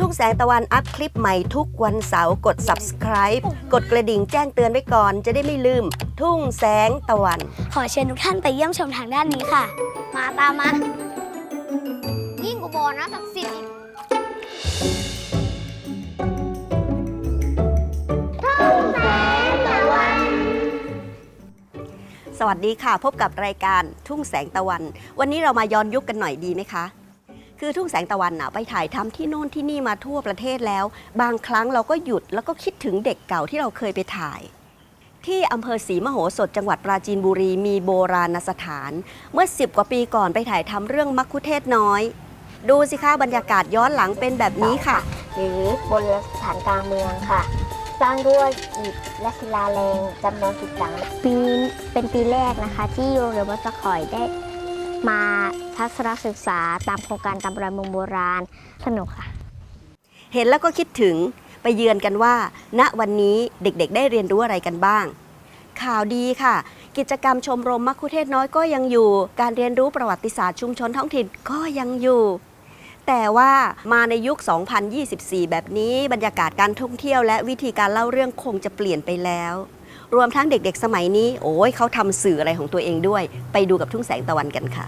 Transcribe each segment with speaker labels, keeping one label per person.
Speaker 1: ทุ่งแสงตะวันอัพคลิปใหม่ทุกวันเสาร์กด subscribe กดกระดิ่งแจ้งเตือนไว้ก่อนจะได้ไม่ลืม ทุ่งแสงตะวัน
Speaker 2: ขอเชิญทุกท่านไปเยี่ยมชมทางด้านนี้ค่ะ มาตามมา
Speaker 3: ยิ่งกว่าบ่อน้ำศักดิ์สิทธิ์อีก
Speaker 1: สวัสดีค่ะ พบกับรายการทุ่งแสงตะวัน วันนี้เรามาย้อนยุคกันหน่อยดีไหมคะ คือทุ่งแสงตะวันน่ะไปถ่ายทำที่โน่นที่นี่มาทั่วประเทศแล้ว บางครั้งเราก็หยุดแล้วก็คิดถึงเด็กเก่าที่เราเคยไปถ่าย ที่อำเภอศรีมโหสถจังหวัดปราจีนบุรีมีโบราณสถาน เมื่อ 10 กว่าปีก่อนไปถ่ายทำเรื่องมักคุเทศก์น้อย ดูสิคะบรรยากาศย้อนหลังเป็นแบบนี้ค่ะ
Speaker 4: หรือบนสถานกลางเมืองค่ะสร้างด้วยอิฐและศิลาแรงจำนวนสิบหลังปีนี้เป็นปีแรกนะคะ ที่โรงเรียนวัดสะขอยได้ มาทัศนศึกษาตามโครงการตามประมงโบราณสนุกค่ะ
Speaker 1: เห็นแล้วก็คิดถึงไปเยือนกันว่า ณวันนี้เด็กๆ ได้เรียนรู้อะไรกันบ้าง ข่าวดีค่ะ กิจกรรมชมรมมัคคุเทศน้อยก็ยังอยู่ การเรียนรู้ประวัติศาสตร์ชุมชนท้องถิ่นก็ยังอยู่ แต่ว่ามาในยุค 2024 แบบนี้บรรยากาศการท่องเที่ยวและวิธีการเล่าเรื่องคงจะเปลี่ยนไปแล้ว รวมทั้งเด็กๆสมัยนี้โอ้ยเขาทำสื่ออะไรของตัวเองด้วย ไปดูกับทุ่งแสงตะวันกันค่ะ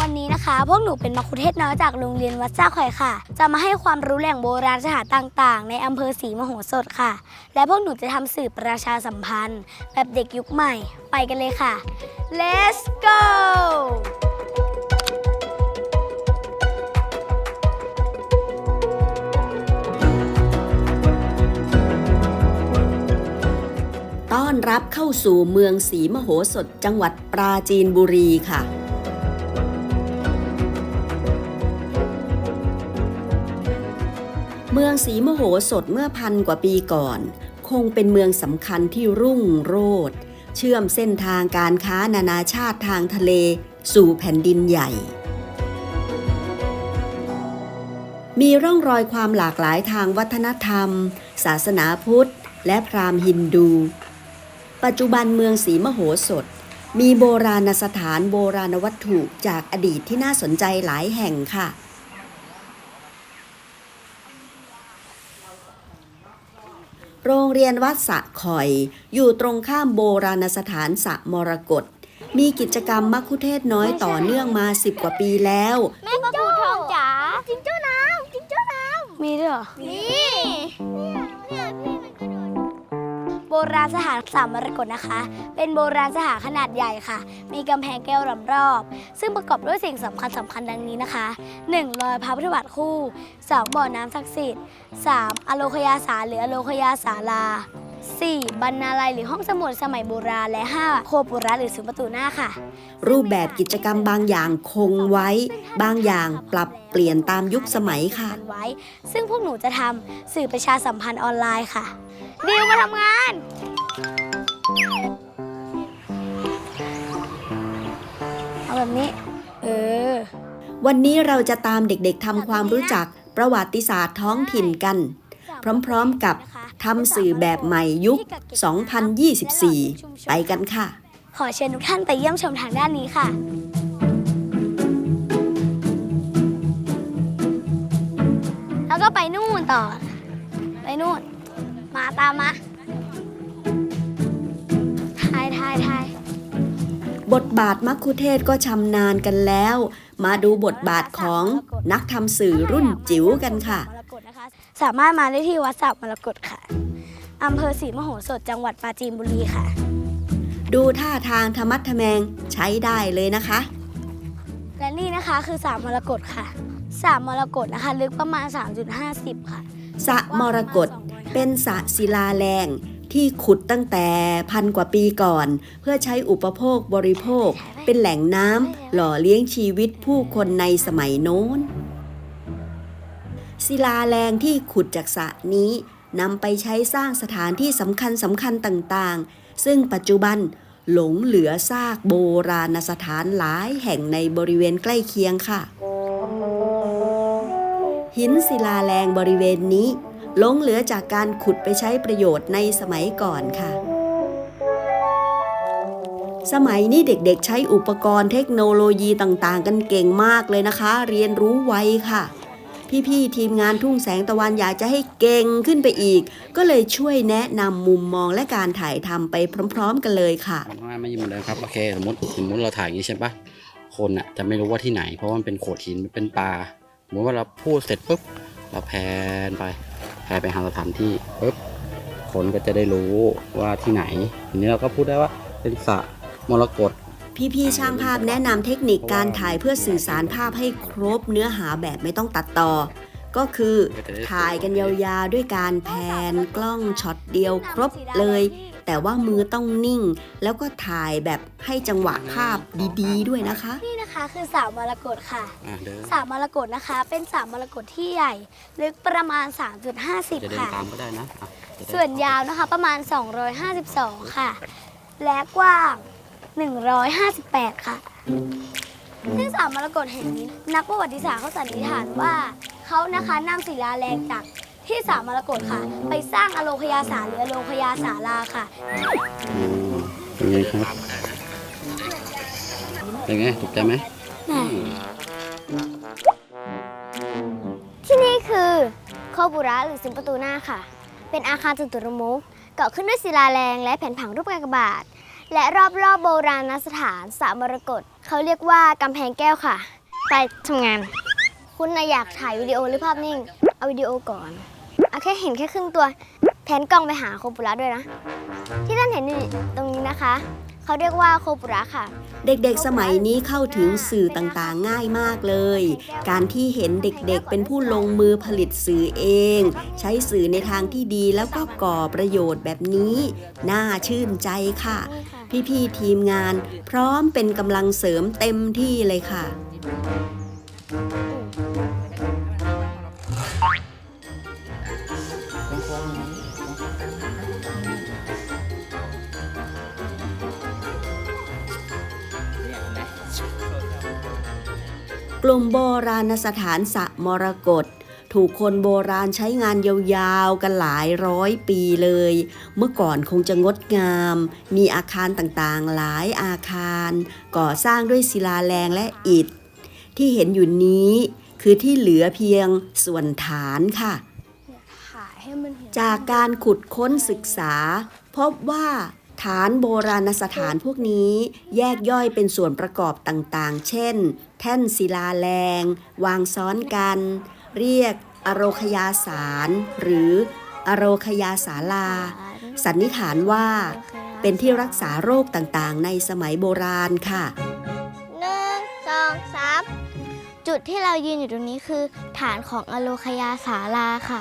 Speaker 2: วันนี้นะคะ พวกหนูเป็นมัคคุเทศก์น้อยจากโรงเรียนวัดเจ้าข่อยค่ะ จะมาให้ความรู้แหล่งโบราณสถานต่างๆ ในอำเภอศรีมโหสถค่ะ และพวกหนูจะทำสื่อประชาสัมพันธ์ แบบเด็กยุคใหม่ ไปกันเลยค่ะ let's go
Speaker 1: ต้อนรับเข้าสู่เมืองศรีมโหสถจังหวัดปราจีนบุรีค่ะ เมืองศรีมโหสถเมื่อพันกว่าปีก่อน คงเป็นเมืองสำคัญที่รุ่งโรจน์เชื่อมเส้นทางการค้านานาชาติทางทะเล สู่แผ่นดินใหญ่ มีร่องรอยความหลากหลายทางวัฒนธรรม ศาสนาพุทธ และพราหมณ์ฮินดู ปัจจุบันเมืองศรีมโหสถ มีโบราณสถานโบราณวัตถุจากอดีตที่น่าสนใจหลายแห่งค่ะ โรงเรียนวัดสะคอย อยู่ตรงข้ามโบราณสถานสะมรกตมีกิจกรรมมัคคุเทศก์น้อยต่อเนื่องมา10กว่าปีแล้ว
Speaker 3: แม่ปลาบูทองจ๋าจิงโจ้น้ำจิงโจ้น้
Speaker 2: มีด้วยเหรอำ โบราณสถานสามมรกตนะคะ เป็นโบราณสถานขนาดใหญ่ค่ะ มีกำแพงแก้วล้อมรอบ ซึ่งประกอบด้วยสิ่งสำคัญสำคัญดังนี้นะคะ 1. รอยพระพุทธบาทคู่ 2. บ่อน้ำศักดิ์สิทธิ์ 3. อโลคยาสาหรืออโลคยาสาลา 4. บรรณาลัยหรือห้องสมุดสมัยโบราณและ 5. โคปุระหรือซุ้มประตูหน้าค่ะ
Speaker 1: รูปแบบกิจกรรมบางอย่างคงไว้ บางอย่างปรับเปลี่ยนตามยุคสมัยค่ะ
Speaker 2: ไว้ ซึ่งพวกหนูจะทำสื่อประชาสัมพันธ์ออนไลน์ค่ะ ดิวมาทำงาน เอาแบบนี้ เออ
Speaker 1: วันนี้เราจะตามเด็กๆทำความรู้จักประวัติศาสตร์ท้องถิ่นกัน พร้อมๆกับทำสื่อแบบใหม่ยุค 2024 ไปกันค่ะ
Speaker 2: ขอเชิญทุกท่านไปเยี่ยมชมทางด้านนี้ค่ะแล้วก็ไปนู่นต่อ ไปนู่น มาตามมาทายทายทาย
Speaker 1: บทบาทมัคคุเทศก์ก็ชำนาญกันแล้ว มาดูบทบาทของนักทำสื่อรุ่นจิ๋วกันค่ะ
Speaker 2: มรกตนะคะสามารถมาได้ที่วัดสับมรกตค่ะอำเภอศรีมโหสถจังหวัดปราจีนบุรีค่ะ
Speaker 1: ดูท่าทางธรรมัดทแมงใช้ได้เลยนะคะ
Speaker 2: และนี่นะคะคือสามมรกตค่ะสามมรกตนะคะ ลึกประมาณ 3.50 ค่ะ
Speaker 1: สระมรกตเป็นสระศิลาแรงที่ขุดตั้งแต่พันกว่าปีก่อน เพื่อใช้อุปโภคบริโภค เป็นแหล่งน้ำหล่อเลี้ยงชีวิตผู้คนในสมัยโน้น ศิลาแรงที่ขุดจากสระนี้นำไปใช้สร้างสถานที่สำคัญสำคัญต่างๆ ซึ่งปัจจุบันหลงเหลือซากโบราณสถานหลายแห่งในบริเวณใกล้เคียงค่ะ หินศิลาแรงบริเวณนี้หลงเหลือจากการขุดไปใช้ประโยชน์ในสมัยก่อนค่ะ สมัยนี้เด็กๆใช้อุปกรณ์เทคโนโลยีต่างๆ กันเก่งมากเลยนะคะ เรียนรู้ไวค่ะ พี่ๆทีมงานทุ่งแสงตะวันอยากจะให้เก่งขึ้นไปอีก ก็เลยช่วยแนะนำมุมมองและการถ่ายทำไปพร้อม ๆ กันเลยค่ะ
Speaker 5: ไม่ไม่ยิ้มเหมือนเดิมครับโอเคสมมติสมมติเราถ่ายอย่างนี้ใช่ปะคนอะจะไม่รู้ว่าที่ไหน เพราะว่ามันเป็นโขดหินมันเป็นป่า สมมติว่าเราพูดเสร็จปุ๊บเราแพนไปแพนไปหาสถานที่ปุ๊บคนก็จะได้รู้ว่าที่ไหนทีนี้เราก็พูดได้ว่าเป็นสระมรกต
Speaker 1: พี่ๆช่างภาพแนะนำเทคนิคการถ่ายเพื่อสื่อสารภาพให้ครบเนื้อหาแบบไม่ต้องตัดต่อ ก็คือถ่ายกันยาวๆด้วยการแพนกล้องช็อตเดียวครบเลยแต่ว่ามือต้องนิ่ง แล้วก็ถ่ายแบบให้จังหวะภาพดีๆ ด้วยนะคะ
Speaker 2: นี่นะคะคือสระมรกตค่ะ
Speaker 5: อะเดิน
Speaker 2: สระมรกตนะคะ เป็นสระมรกตที่ใหญ่ ลึกประมาณ
Speaker 5: จะเดิน
Speaker 2: 3.50ค่ะ
Speaker 5: ตามก็ได้นะอะจะได้
Speaker 2: ส่วนยาวนะคะประมาณ 252 ค่ะ และกว้าง 158 ค่ะ ซึ่งสามมรกตแห่งนี้ นักประวัติศาสตร์เขาสันนิษฐานว่า เขานะคะนำศิลาแรงจาก ที่สามมรกตค่ะ ไปสร้างอโลคยาสาหรืออโลคยาสาราค่ะ
Speaker 5: อืมเป็นไงครับ เป็นไงถูกใจไหม
Speaker 3: ที่นี่คือโคบุระหรือซุ้มประตูหน้าค่ะ เป็นอาคารจตุรมุขเกาะขึ้นด้วยศิลาแรงและแผ่นผังรูปกากบาท และรอบๆโบราณสถานสระมรกตเขาเรียกว่ากำแพงแก้วค่ะ ไปทำงาน คุณนะอยากถ่ายวิดีโอหรือภาพนิ่ง เอาวิดีโอก่อนเอา แค่เห็นแค่ครึ่งตัว แผนกล้องไปหาโคบุระด้วยนะ ที่ท่านเห็นอยู่ตรงนี้นะคะ เขาเรียกว่าโคบุระค่ะ
Speaker 1: เด็กๆ สมัยนี้เข้าถึงสื่อต่างๆ ง่ายมากเลย การที่เห็นเด็กๆ เป็นผู้ลงมือผลิตสื่อเอง ใช้สื่อในทางที่ดีแล้วก็ก่อประโยชน์แบบนี้ น่าชื่นใจค่ะ
Speaker 2: นี่ค่ะ
Speaker 1: พี่ๆ ทีมงาน พร้อมเป็นกำลังเสริมเต็มที่เลยค่ะ กลุ่มโบราณสถานสระมรกตถูกคนโบราณใช้งานยาวๆ กันหลายร้อยปีเลย เมื่อก่อนคงจะงดงาม มีอาคารต่างๆ หลายอาคาร ก่อสร้างด้วยศิลาแรงและอิฐ ที่เห็นอยู่นี้คือที่เหลือเพียงส่วนฐานค่ะ
Speaker 2: ถ่ายให้มันเห็น
Speaker 1: จากการขุดค้นศึกษา พบว่า ฐานโบราณสถานพวกนี้แยกย่อยเป็นส่วนประกอบต่างๆ เช่น แท่นศิลาแรง วางซ้อนกัน เรียกอโรคยาสาร หรืออโรคยาสาลา สันนิษฐานว่า เป็นที่รักษาโรคต่างๆ ในสมัยโบราณค่ะ
Speaker 3: หนึ่งสองสามจุดที่เรายืนอยู่ตรงนี้คือ ฐานของอโลคยาสาลาค่ะ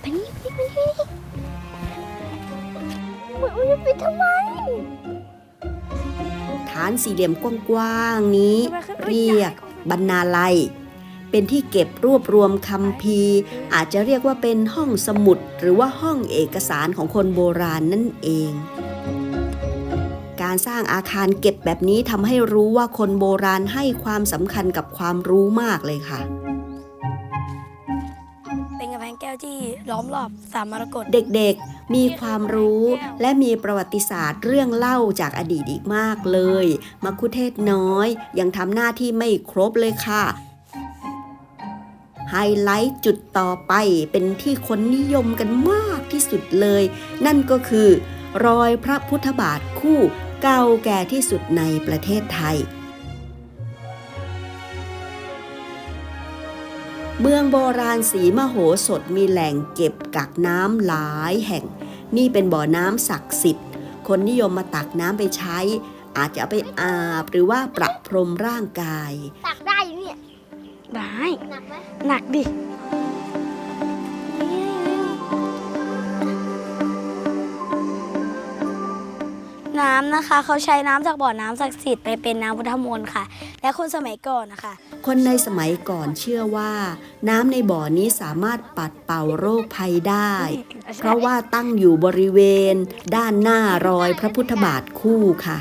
Speaker 3: ไปนี่ไปนี่ไปนี่ ไปนี่ไปทำไม
Speaker 1: ฐานสี่เหลี่ยมกว้างๆนี้ เรียกบรรณาลัย เป็นที่เก็บรวบรวมคำพีอาจจะเรียกว่าเป็นห้องสมุดหรือว่าห้องเอกสารของคนโบราณนั่นเอง การสร้างอาคารเก็บแบบนี้ทำให้รู้ว่าคนโบราณให้ความสำคัญกับความรู้มากเลยค่ะ
Speaker 2: ที่ล้อมรอบสามมรกต
Speaker 1: เด็กๆ มีความรู้และมีประวัติศาสตร์เรื่องเล่าจากอดีตอีกมากเลยมัคุเทศน้อย ยังทำหน้าที่ไม่ครบเลยค่ะ ไฮไลท์จุดต่อไปเป็นที่คนนิยมกันมากที่สุดเลย นั่นก็คือ รอยพระพุทธบาทคู่เก่าแก่ที่สุดในประเทศไทย เมืองโบราณสีมโหสถมีแหล่งเก็บกักน้ำหลายแห่ง นี่เป็นบ่อน้ำศักดิ์สิทธิ์ คนนิยมมาตักน้ำไปใช้ อาจจะเอาไปอาบหรือว่าประพรมร่างกาย
Speaker 3: ตักได้อยู่เนี่ย
Speaker 2: ได้
Speaker 3: หนักไหม
Speaker 2: หนักดิน้ำนะคะ เขาใช้น้ำจากบ่อน้ำศักดิ์สิทธิ์ไปเป็นน้ำพุทธมนต์ค่ะ และคนสมัยก่อนนะคะ
Speaker 1: คนในสมัยก่อนเชื่อว่า น้ำในบ่อนี้สามารถปัดเป่าโรคภัยได้ เพราะว่าตั้งอยู่บริเวณ ด้านหน้ารอยพระพุทธบาทคู่ค่ะ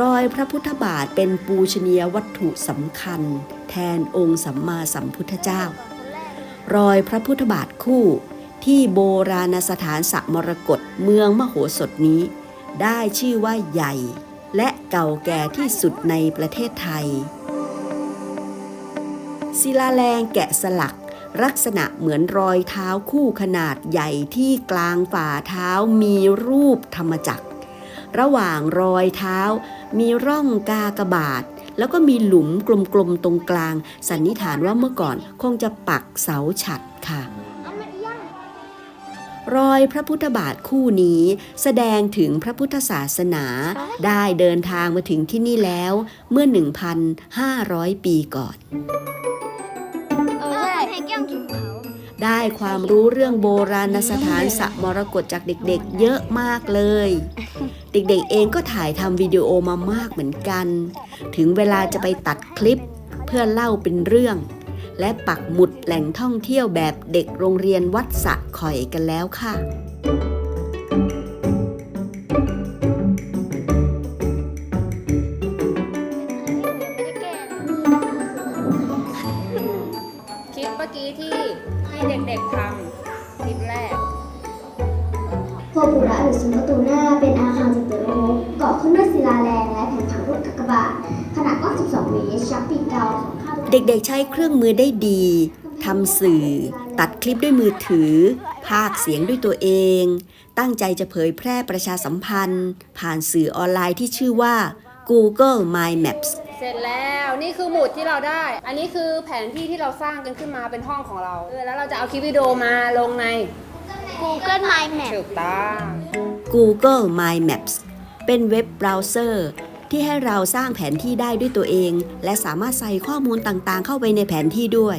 Speaker 1: รอยพระพุทธบาทเป็นปูชนียวัตถุสำคัญ แทนองค์สัมมาสัมพุทธเจ้า รอยพระพุทธบาทคู่ที่โบราณสถานสระมรกตเมืองมโหสถนี้ ได้ชื่อว่าใหญ่ และเก่าแก่ที่สุดในประเทศไทย ศิลาแรงแกะสลักลักษณะเหมือนรอยเท้าคู่ขนาดใหญ่ที่กลางฝ่าเท้ามีรูปธรรมจักร ระหว่างรอยเท้ามีร่องกากบาท แล้วก็มีหลุมกลมๆตรงกลาง สันนิษฐานว่าเมื่อก่อนคงจะปักเสาฉัดค่ะ รอยพระพุทธบาทคู่นี้ แสดงถึงพระพุทธศาสนา ได้เดินทางมาถึงที่นี่แล้วเมื่อ 1,500 ปีก่อน
Speaker 2: เออใช่
Speaker 3: ให้แก้วกินเขา
Speaker 1: ได้ความรู้เรื่องโบราณสถานสระมรกตจากเด็กๆ เยอะมากเลย เด็กๆเองก็ถ่ายทำวิดีโอมามากเหมือนกัน ถึงเวลาจะไปตัดคลิปเพื่อเล่าเป็นเรื่อง และปักหมุดแหล่งท่องเที่ยวแบบเด็กโรงเรียนวัดสะข่อยกันแล้วค่ะ
Speaker 6: คลิปเมื่อกี้ที่ให้เด็กๆทำคลิปแรก
Speaker 3: พวกบุระหรือซุ้มประตูหน้าเป็นอาคารจตุรมุขก่อขึ้นด้วยศิลาแรงและแผ่นผังรูปกากบาทขนาดกว้าง 12 เมตรชักปีกเกาสองข้าง
Speaker 1: เด็กๆใช้เครื่องมือได้ดีทำสื่อ ตัดคลิปด้วยมือถือ ภาคเสียงด้วยตัวเอง ตั้งใจจะเผยแพร่ประชาสัมพันธ์ ผ่านสื่อออนไลน์ที่ชื่อว่า Google My Maps
Speaker 6: เสร็จแล้วนี่คือหมุดที่เราได้ อันนี้คือแผนที่ที่เราสร้างกันขึ้นมาเป็นห้องของเราเออแล้วเราจะเอาคลิปวิดีโอมาลงใน
Speaker 3: Google My Map
Speaker 6: ถูกต้อง
Speaker 1: Google My Maps เป็นเว็บเบราว์เซอร์ ที่ให้เราสร้างแผนที่ได้ด้วยตัวเอง และสามารถใส่ข้อมูลต่างๆ เข้าไปในแผนที่ด้วย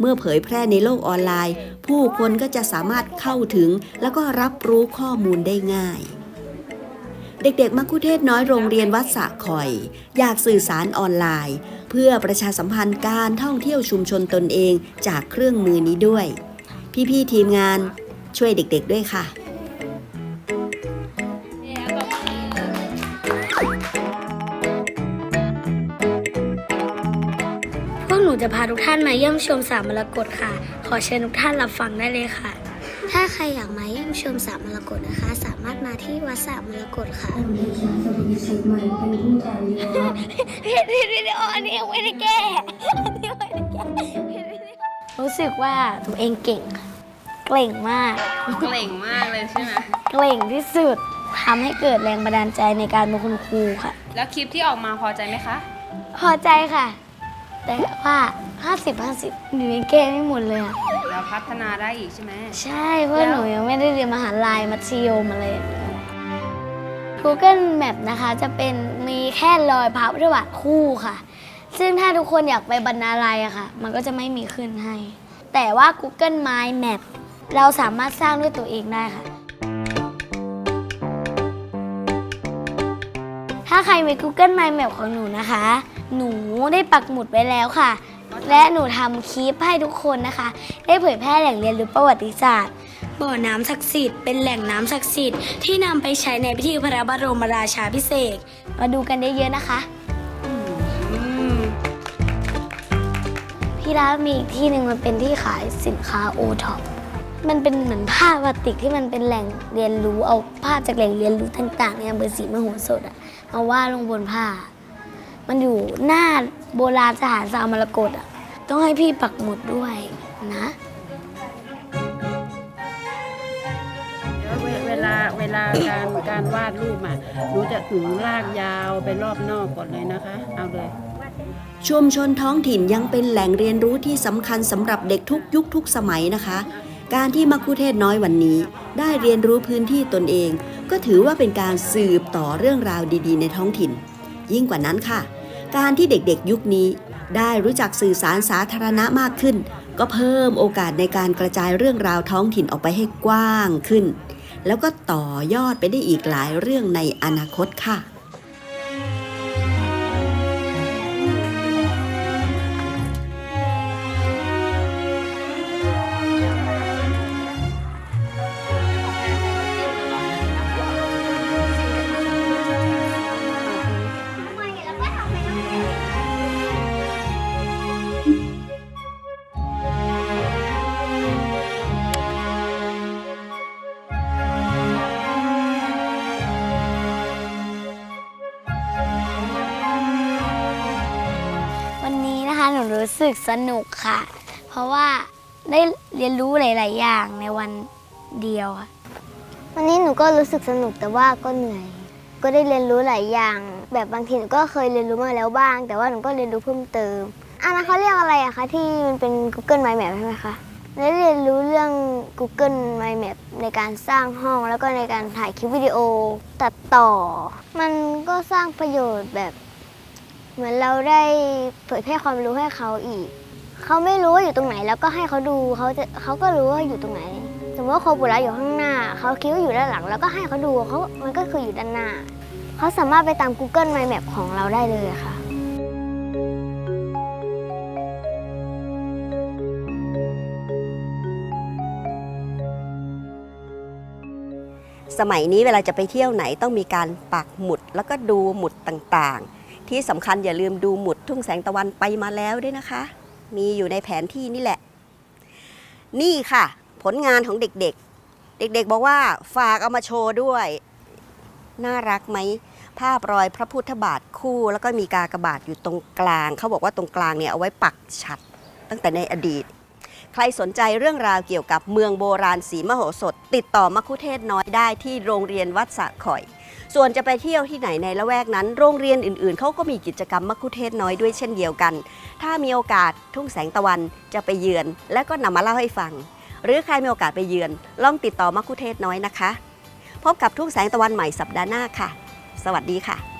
Speaker 1: เมื่อเผยแพร่ในโลกออนไลน์ ผู้คนก็จะสามารถเข้าถึง แล้วก็รับรู้ข้อมูลได้ง่าย เด็กๆมักคุเทศน้อยโรงเรียนวัดสะคอย อยากสื่อสารออนไลน์ เพื่อประชาสัมพันธ์การท่องเที่ยวชุมชนตนเองจากเครื่องมือนี้ด้วย พี่ๆทีมงานช่วยเด็กๆด้วยค่ะ
Speaker 2: พวกหนูจะพาทุกท่านมาเยี่ยมชมสามมรกตค่ะ ขอเชิญทุกท่านรับฟังได้เลยค่ะ
Speaker 3: ถ้าใครอยากมาเยี่ยมชมสระมรกตนะคะ สามารถมาที่วัดสระมรกตค่ะ
Speaker 2: ผิดผิดวิดีโออันนี้ยังไม่ได้แก้อันนี้ไม่ได้แก้รู้สึกว่าตัวเองเก่งค่ะเก่งมาก
Speaker 6: เก่งมากเลยใช่ไหม
Speaker 2: เก่งที่สุดทำให้เกิดแรงบันดาลใจในการเป็นคุณครูค่ะ
Speaker 6: แล้วคลิปที่ออกมาพอใจไหมคะ
Speaker 2: พอใจค่ะ แต่ว่า50 50หนูยังแก้ไม่หมดเลยอะ
Speaker 6: แล้วพัฒนาได้อีกใช่ไหม
Speaker 2: ใช่เพราะ
Speaker 6: แล้ว
Speaker 2: หนูยังไม่ได้เรียนมหาลัยมัธยมอะไร Google Map นะคะจะเป็นมีแค่รอยพระพุทธบาทคู่ค่ะ ซึ่งถ้าทุกคนอยากไปบรรณาลัยอะค่ะ มันก็จะไม่มีขึ้นให้ แต่ว่า Google My Map เราสามารถสร้างด้วยตัวเองได้ค่ะ ถ้าใครมี Google My Map ของหนูนะคะ หนูได้ปักหมุดไว้แล้วค่ะ และหนูทำคลิปให้ทุกคนนะคะ ได้เผยแพร่แหล่งเรียนรู้ประวัติศาสตร์บ่อน้ำศักดิ์สิทธิ์เป็นแหล่งน้ำศักดิ์สิทธิ์ที่นำไปใช้ในพิธีพระบรมราชาพิเศษมาดูกันได้เยอะๆนะคะพี่ร้านมีอีกที่หนึ่งมันเป็นที่ขายสินค้าโอท็อปมันเป็นเหมือนผ้าพลาสติกที่มันเป็นแหล่งเรียนรู้เอาภาพจากแหล่งเรียนรู้ต่างๆในอำเภอศรีมโหสถอะมาวาดลงบนผ้า มันอยู่หน้าโบราณสถานสามรกตอะต้องให้พี่ปักหมุดด้วยนะ
Speaker 7: เดี๋ยวเวเวลาเวลาการการวาดรูปอะหนูจะถึงลากยาวไปรอบนอกก่อนเลยนะคะ เอาเลย
Speaker 1: ชุมชนท้องถิ่นยังเป็นแหล่งเรียนรู้ที่สำคัญสำหรับเด็กทุกยุคทุกสมัยนะคะ การที่มักคุเทศน้อยวันนี้ ได้เรียนรู้พื้นที่ตนเอง ก็ถือว่าเป็นการสืบต่อเรื่องราวดี ๆ ในท้องถิ่น ยิ่งกว่านั้นค่ะ การที่เด็กๆยุคนี้ ได้รู้จักสื่อสารสาธารณะมากขึ้น ก็เพิ่มโอกาสในการกระจายเรื่องราวท้องถิ่นออกไปให้กว้างขึ้น แล้วก็ต่อยอดไปได้อีกหลายเรื่องในอนาคตค่ะ
Speaker 2: รู้สึกสนุกค่ะ เพราะว่าได้เรียนรู้หลาย ๆ อย่างในวันเดียวค่ะ
Speaker 3: วันนี้หนูก็รู้สึกสนุกแต่ว่าก็เหนื่อย ก็ได้เรียนรู้หลายอย่าง แบบบางทีหนูก็เคยเรียนรู้มาแล้วบ้าง แต่ว่าหนูก็เรียนรู้เพิ่มเติมอันนั้นเขาเรียกอะไรอะคะที่มันเป็น Google My Map ใช่ไหมคะได้เรียนรู้เรื่อง Google My Map ในการสร้างห้องแล้วก็ในการถ่ายคลิปวิดีโอตัดต่อ มันก็สร้างประโยชน์แบบ เหมือนเราได้เผยแพร่ความรู้ให้เขาอีก เขาไม่รู้ว่าอยู่ตรงไหนแล้วก็ให้เขาดูเขาจะเขาก็รู้ว่าอยู่ตรงไหน สมมติว่าโคบุระอยู่ข้างหน้า เขาคิดว่าอยู่ด้านหลัง แล้วก็ให้เขาดูเขามันก็คืออยู่ด้านหน้า เขาสามารถไปตาม Google My Map ของเราได้เลยค่ะ
Speaker 1: สมัยนี้เวลาจะไปเที่ยวไหนต้องมีการปักหมุดแล้วก็ดูหมุดต่างๆ ที่สำคัญอย่าลืมดูหมุดทุ่งแสงตะวันไปมาแล้วด้วยนะคะ มีอยู่ในแผนที่นี่แหละ นี่ค่ะ ผลงานของเด็กๆ เด็กๆ บอกว่าฝากเอามาโชว์ด้วย น่ารักไหม ภาพรอยพระพุทธบาทคู่ แล้วก็มีกากบาทอยู่ตรงกลาง เขาบอกว่าตรงกลางเนี่ยเอาไว้ปักฉัดตั้งแต่ในอดีต ใครสนใจเรื่องราวเกี่ยวกับเมืองโบราณศรีมโหสถ ติดต่อมัคคุเทศน้อยได้ที่โรงเรียนวัดสะข่อย ส่วนจะไปเที่ยวที่ไหนในละแวกนั้น โรงเรียนอื่นๆ เขาก็มีกิจกรรมมัคคุเทศน้อยด้วยเช่นเดียวกัน ถ้ามีโอกาสทุ่งแสงตะวันจะไปเยือน และก็นำมาเล่าให้ฟัง หรือใครมีโอกาสไปเยือน ลองติดต่อมัคคุเทศน้อยนะคะ พบกับทุ่งแสงตะวันใหม่สัปดาห์หน้าค่ะ สวัสดีค่ะ